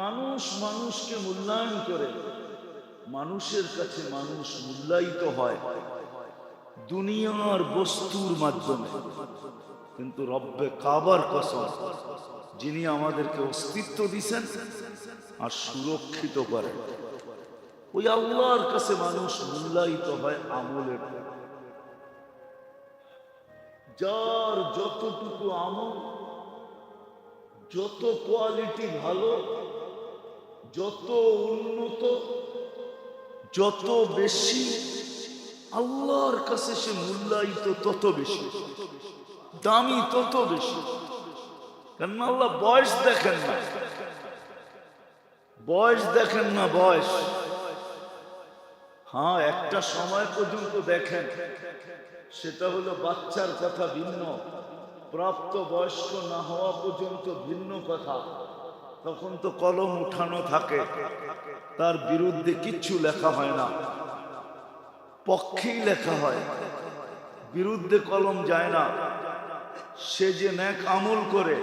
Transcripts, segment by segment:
মানুষ মানুষকে মূল্যায়ন করে, মানুষের কাছে মানুষ মূল্যায়িত হয় দুনিয়ার বস্তুর মাধ্যমে। কিন্তু রব্বে কাবার কসম, যিনি আমাদেরকে অস্তিত্ব দিছেন আর সুরক্ষিত করেন ওই আল্লাহর কাছে মানুষ মূল্যায়িত হয় আমলের। যার যতটুকু আমল, যত কোয়ালিটি ভালো যত উন্নত, যত বেশি আল্লাহর কাছে সে মূল্যায়িত, তত বেশি। দামি, তত বেশি। কেন আল্লাহ বয়স দেখেন না। বয়স দেখেন না বয়স। হ্যাঁ একটা সময় পর্যন্ত দেখেন। সেটা হলো বাচ্চার কথা ভিন্ন প্রাপ্ত বয়স্ক না হওয়া পর্যন্ত ভিন্ন কথা। তখন তো কলম উঠানো থাকে। তার বিরুদ্ধে কিচ্ছু লেখা হয় না। পক্ষেই লেখা হয়। বিরুদ্ধে কলম যায় না। সে যে ন্যাক আমল করে,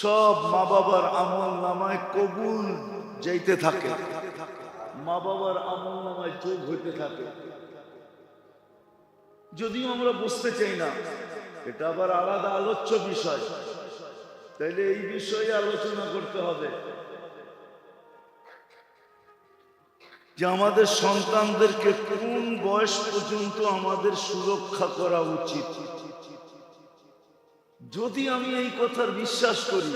সব মা বাবার আমল নামায় কবুল যাইতে থাকে। মা বাবার আমল নামায় চোখ হইতে থাকে। যদিও আমরা বুঝতে চাই না, এটা আবার আলাদা আলোচ্য বিষয়। তাইলে এই বিষয়ে আলোচনা করতে হবে। যে আমাদের সন্তানদেরকে কোন বয়স পর্যন্ত আমাদের সুরক্ষা করা উচিত? যদি আমি এই কথার বিশ্বাস করি,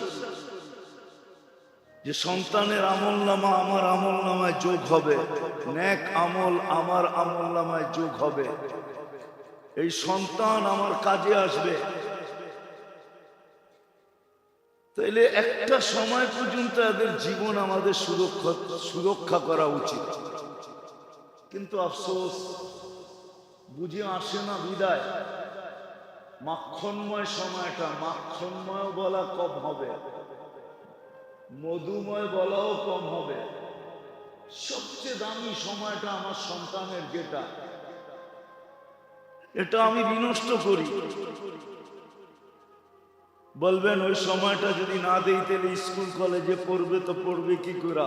যে সন্তানের আমল নামা আমার আমল নামায় যোগ হবে ন্যাক আমল আমার আমল নামায় যোগ হবে, এই সন্তান আমার কাজে আসবে তাইলে একটা সময় পর্যন্ত এদের জীবন আমাদের সুরক্ষা সুরক্ষা করা উচিত। কিন্তু আফসোস, বুঝে আসে না বিদায়। মাখনময় সময়টা, মাখনময় বলা কম হবে। মধুময় বলাও কম হবে। সবচেয়ে দামি সময়টা আমার সন্তানের যেটা। এটা আমি বিনষ্ট করি। বলবেন, ওই সময়টা যদি না দেই, তাহলে স্কুল কলেজে পড়বে তো পড়বে কি করে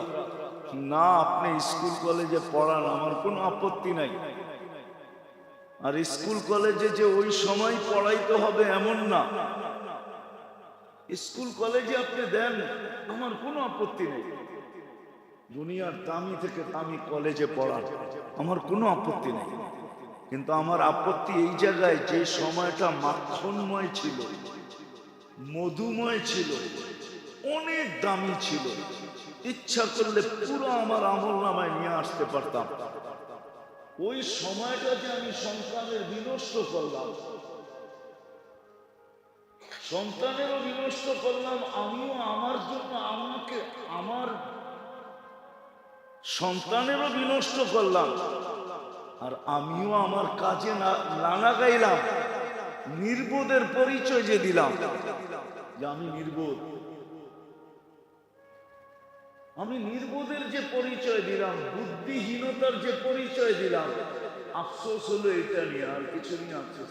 না, আপনি স্কুল কলেজে পড়ান, আমার কোনো আপত্তি নাই। আর স্কুল কলেজে যে ওই সময় পড়াইতে হবে এমন না। স্কুল কলেজে আপনি দেন, আমার কোনো আপত্তি নেই। দুনিয়ার দামি থেকে দামি কলেজে পড়ান, আমার কোনো আপত্তি নেই। কিন্তু আমার আপত্তি এই জায়গায় যে সময়টা মাখনময় ছিল মধুময় ছিল, অনেক দামি ছিল। ইচ্ছা করলে পুরো আমার আমল নামায় নিয়ে আসতে পারতাম। ওই সময়টা যে আমি সন্তানের বিনষ্ট করলাম। সন্তানেরও বিনষ্ট করলাম, আমিও আমার জন্য আমাকে, আমার সন্তানেরও বিনষ্ট করলাম। আর আমিও আমার কাজে না- নানা গাইলাম নির্বোধের পরিচয় যে দিলাম। যে আমি নির্বোধ। আমি নির্বোধের যে পরিচয় দিলাম, বুদ্ধিহীনতার যে পরিচয় দিলাম, আফসোস হলো এটা নিয়ে, আর কিছু নিয়ে আফসোস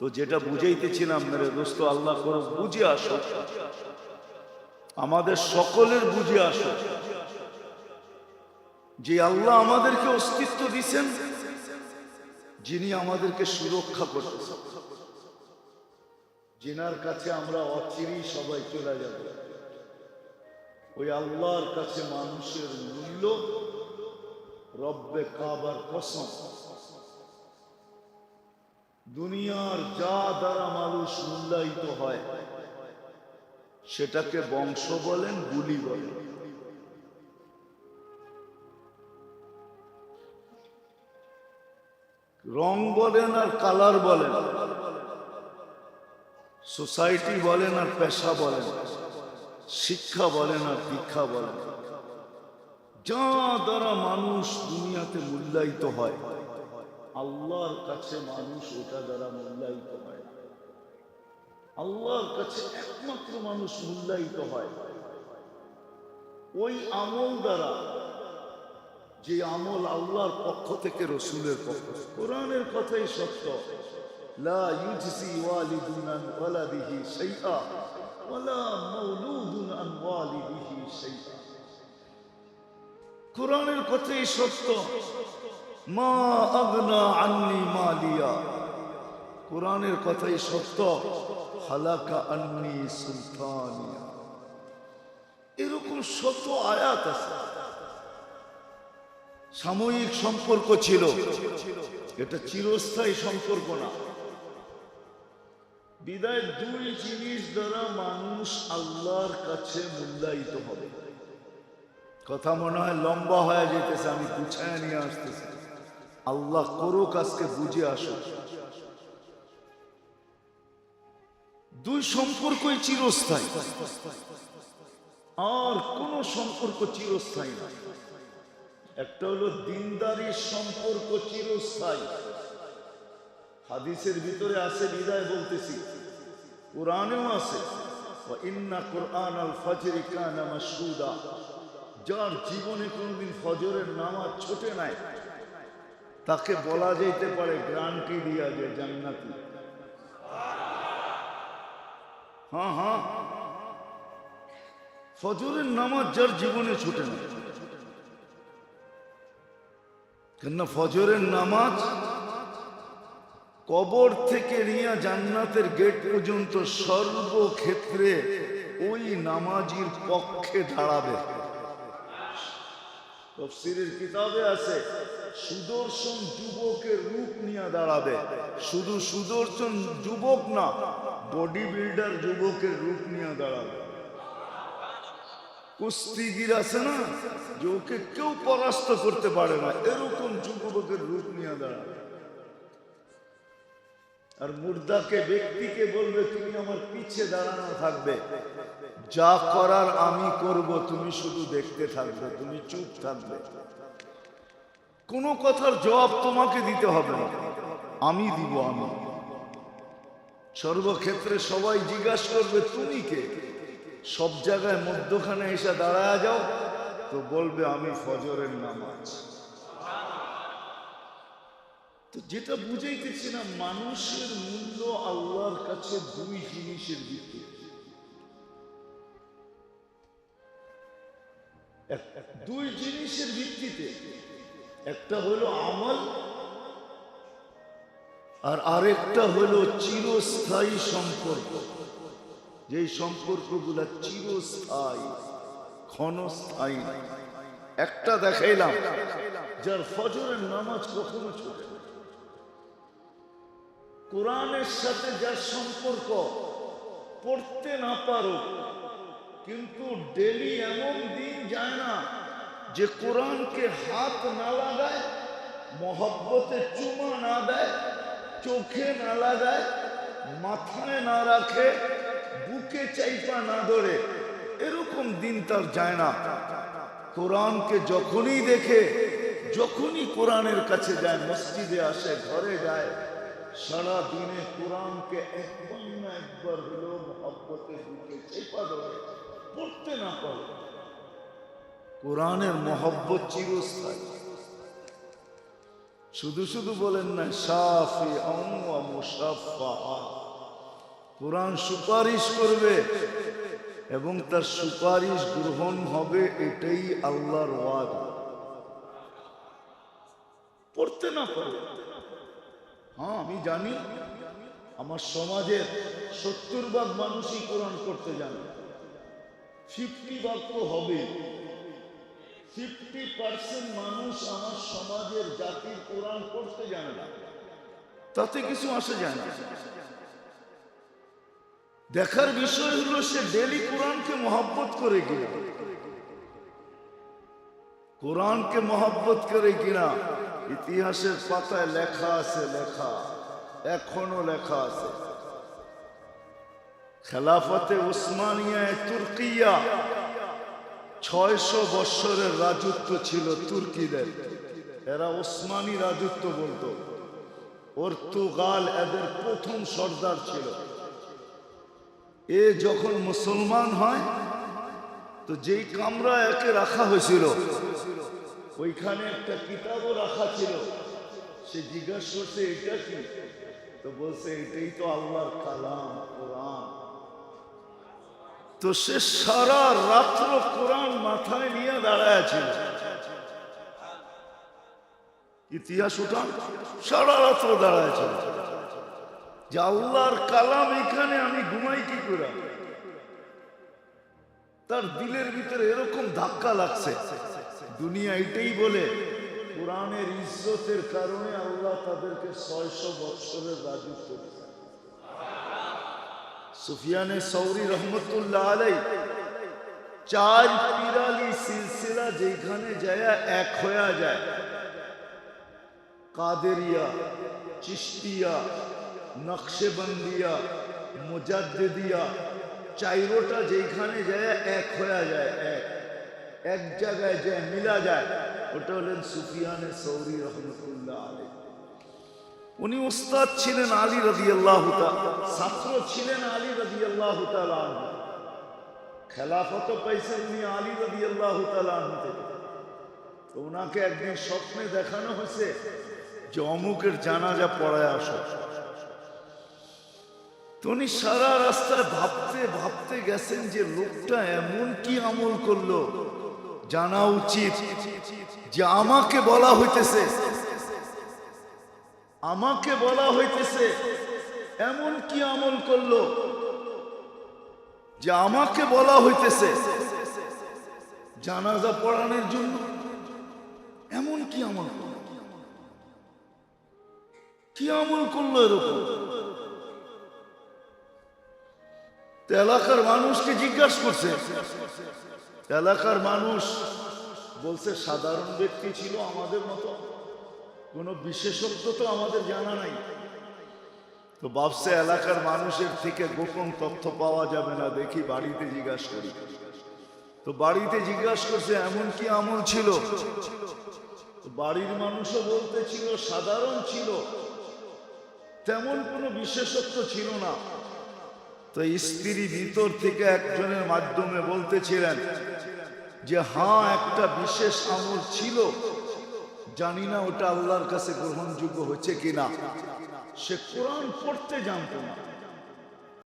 তো যেটা বুঝাইতেছিলাম, মেরে দোস্ত, আল্লাহ করে বুঝে আসো। আমাদের সকলের বুঝে আসো। যে আল্লাহ আমাদেরকে অস্তিত্ব দিছেন যিনি আমাদেরকে সুরক্ষা করতেছেন। যিনার কাছে আমরা অচিরেই সবাই চলে যাব। ওই আল্লাহর কাছে মানুষের মূল্য রব্বে কাবার কসম। দুনিয়ার যা দ্বারা মানুষ মূল্যায়িত হয়, সেটাকে বংশ বলেন, বুলি বলেন। রং বলেন আর কালার বলেন। সোসাইটি বলেন আর পেশা বলেন। শিক্ষা বলেন আর দীক্ষা বলেন। যা দ্বারা মানুষ দুনিয়াতে মূল্যায়িত হয়, আল্লাহর কাছে মানুষ ওটা দ্বারা মূল্যায়িত হয় আল্লাহর কাছে একমাত্র মানুষ মূল্যায়িত হয়। ওই আমল দ্বারা যে আমল আল্লাহর পক্ষ থেকে, রসুলের পক্ষ কোরআনের কথাই সত্য। ওয়ালাদিহি কোরআনের কথাই সত্য। মা মালিয়া। সত্য। হালাকা আন্নি সুলতানিয়া। এরকম শত আয়াত আছে। সাময়িক সম্পর্ক ছিল। এটা চিরস্থায়ী সম্পর্ক না। বিদায় দুই জিনিস দ্বারা মানুষ আল্লাহর কাছে মূল্যায়িত হবে। কথা মনে হয় লম্বা হয়ে যেতেছে, আমি গুছায় নিয়ে আসতেছি। আল্লাহ করুক আজকে বুঝে আসুক। দুই সম্পর্কই চিরস্থায়ী। আর কোন সম্পর্ক চিরস্থায়ী না। একটা হলো দিনদারির সম্পর্ক চিরস্থায়ী। হাদিসের ভিতরে আছে, বিদায় বলতেছি। কোরআনেও আছে যার জীবনে কোনোদিন ফজরের নামাজ ছোটে নাই। তাকে বলা যেতে পারে গ্রান্টি দিয়া যে জান্নাতি। হ্যাঁ হ্যাঁ। ফজরের নামাজ যার জীবনে ছুটে না কেননা ফজরের নামাজ কবর থেকে নিয়ে জান্নাতের গেট পর্যন্ত সর্বক্ষেত্রে ওই নামাজির পক্ষে দাঁড়াবে। তফসিরের কিতাবে আছে, সুদর্শন যুবকের রূপ নিয়ে দাঁড়াবে। শুধু সুদর্শন যুবক না বডি বিল্ডার যুবকের রূপ নিয়ে দাঁড়াবে। কুস্তিগির আছে না, যে ওকে কেউ পরাস্ত করতে পারে না। এরকম যুবকের রূপ নিয়ে দাঁড়াবে আর মুর্দাকে, ব্যক্তিকে বলবে, তুমি আমার পিছে দাঁড়ানো থাকবে। যা করার আমি করব, তুমি শুধু দেখতে থাকবে, তুমি চুপ থাকবে। কোনো কথার জবাব তোমাকে দিতে হবে না। আমি দিব, আমি। সর্বক্ষেত্রে সবাই জিজ্ঞাসা করবে, তুমি কে? সব জায়গায় মধ্যখানে এসে দাঁড়ায় যাও, তো বলবে আমি ফজরের নামাজ। তো যেটা বুঝাইতেছি না, মানুষের মূল্য আল্লাহর কাছে দুই জিনিসের ভিত্তি। দুই জিনিসের ভিত্তিতে। একটা হলো আমল, আর আরেকটা হলো চিরস্থায়ী সম্পর্ক। যেই সম্পর্কগুলা চিরস্থায়ী, ক্ষণস্থায়ী একটা দেখাইলাম, যার ফজরের নামাজ কখনো ছোটে কোরআনের সাথে যার সম্পর্ক পড়তে না পারো, কিন্তু ডেলি এমন দিন যায় না যে কোরআনকে হাত না লাগায়, মহব্বতে চুমা না দেয়, চোখে না লাগায়, মাথায় না রাখে বুকে চাইপা না ধরে, এরকম দিন তার যায় না। কোরআনকে যখনই দেখে, যখনই কোরআনের কাছে যায়, মসজিদে আসে, ঘরে যায়, সারা দিনে কোরআনকে একবার না একবার হলেও মহব্বতে বুকে চেপা ধরে, পড়তে না পারে। কোরআনের মহব্বত চিরস্থায়ী। শুধু শুধু বলেন না সাফি মুসাফা কোরআন সুপারিশ করবে এবং তার সুপারিশ গ্রহণ হবে এটাই আল্লাহর ওয়াদা। পড়তে না পারে হ্যাঁ আমি জানি। আমার সমাজের সত্তর ভাগ মানুষই কোরআন করতে জানে। ফিফটি ভাগ তো হবে। ফিফটি পার্সেন্ট মানুষ আমার সমাজের জাতির কোরআন করতে জানে না। তাতে কিছু আসে যায় না। দেখার বিষয় হলো সে ডেলি কোরআনকে মহব্বত করে কিনা। কোরআনকে মহব্বত করে কিনা। ইতিহাসের পাতায় লেখা আছে, লেখা। এখনও লেখা আছে। খেলাফতে উসমানিয়ায় তুর্কিয়া ছয়শো বৎসরের রাজত্ব ছিল তুর্কিদের। এরা ওসমানী রাজত্ব বলতো। পর্তুগাল এদের প্রথম সর্দার ছিল। এ যখন মুসলমান হয়, তো যেই কামরা একে রাখা হয়েছিল, ওইখানে একটা কিতাবও রাখা ছিল। সে জিজ্ঞাসা করছে, এটা কি? তো বলছে, এটাই তো আল্লাহর কালাম, কোরআন। তো সে সারা রাত্র কোরআন মাথায় নিয়ে দাঁড়ায় ছিল ইতিহাস উঠান, সারা রাত্র দাঁড়ায় যে আল্লাহর কালাম এখানে আমি ঘুমাই কি করে? তার দিলের ভিতরে এরকম ধাক্কা লাগছে। দুনিয়া এটাই বলে, কোরআনের ইজ্জতের কারণে আল্লাহ তাদেরকে ছয়শো বৎসরের রাজত্ব। সুফিয়ানে সৌরি রহমতুল্লাহ আলাই, চার পিরালি সিলসিলা যেখানে যায় এক হয়ে যায়। কাদেরিয়া চিস্তিয়া নকশেবন্দিয়া, মুজাদ্দিদিয়া, চাইরোটা যেখানে যায়, এক হয়ে যায়, এক। এক জায়গায় যায় মিলা যায়, ওটা হলেন সুফিয়ানে সৌরি রহমতুল্লাহ আলী উনি উস্তাদ ছিলেন আলী রবি আল্লাহ ছাত্র ছিলেন আলী রদি আল্লাহ খেলাফত পাইছেন উনি আলী রদি আল্লাহ থেকে। তো ওনাকে একদিন স্বপ্নে দেখানো হয়েছে যে অমুকের জানাজা পড়ায় আসো। তো উনি সারা রাস্তায় ভাবতে ভাবতে গেছেন যে লোকটা এমন কি আমল করল। জানা উচিত যে আমাকে বলা হইতেছে। আমাকে বলা হইতেছে এমন কি আমল করল। যে আমাকে বলা হইতেছে। জানাজা পড়ানোর জন্য এমন কি আমল? কি আমল করল এরকম? এলাকার মানুষকে জিজ্ঞাসা করছে। এলাকার মানুষ বলছে, সাধারণ ব্যক্তি ছিল আমাদের মতো। কোনো বিশেষত্ব তো আমাদের জানা নাই। তো ভাবছে, এলাকার মানুষের থেকে গোপন তথ্য পাওয়া যাবে না। দেখি বাড়িতে জিজ্ঞাসা করি। তো বাড়িতে জিজ্ঞাসা করছে, এমন কি আমল ছিল? বাড়ির মানুষও বলতে ছিল, সাধারণ ছিল। তেমন কোনো বিশেষত্ব ছিল না। তো স্ত্রী ভিতর থেকে একজনের মাধ্যমে বলতেছিলেন যে হ্যাঁ একটা বিশেষ আমল ছিল। জানি না ওটা আল্লাহর কাছে গ্রহণযোগ্য হচ্ছে কিনা। সে কোরআন পড়তে জানত না।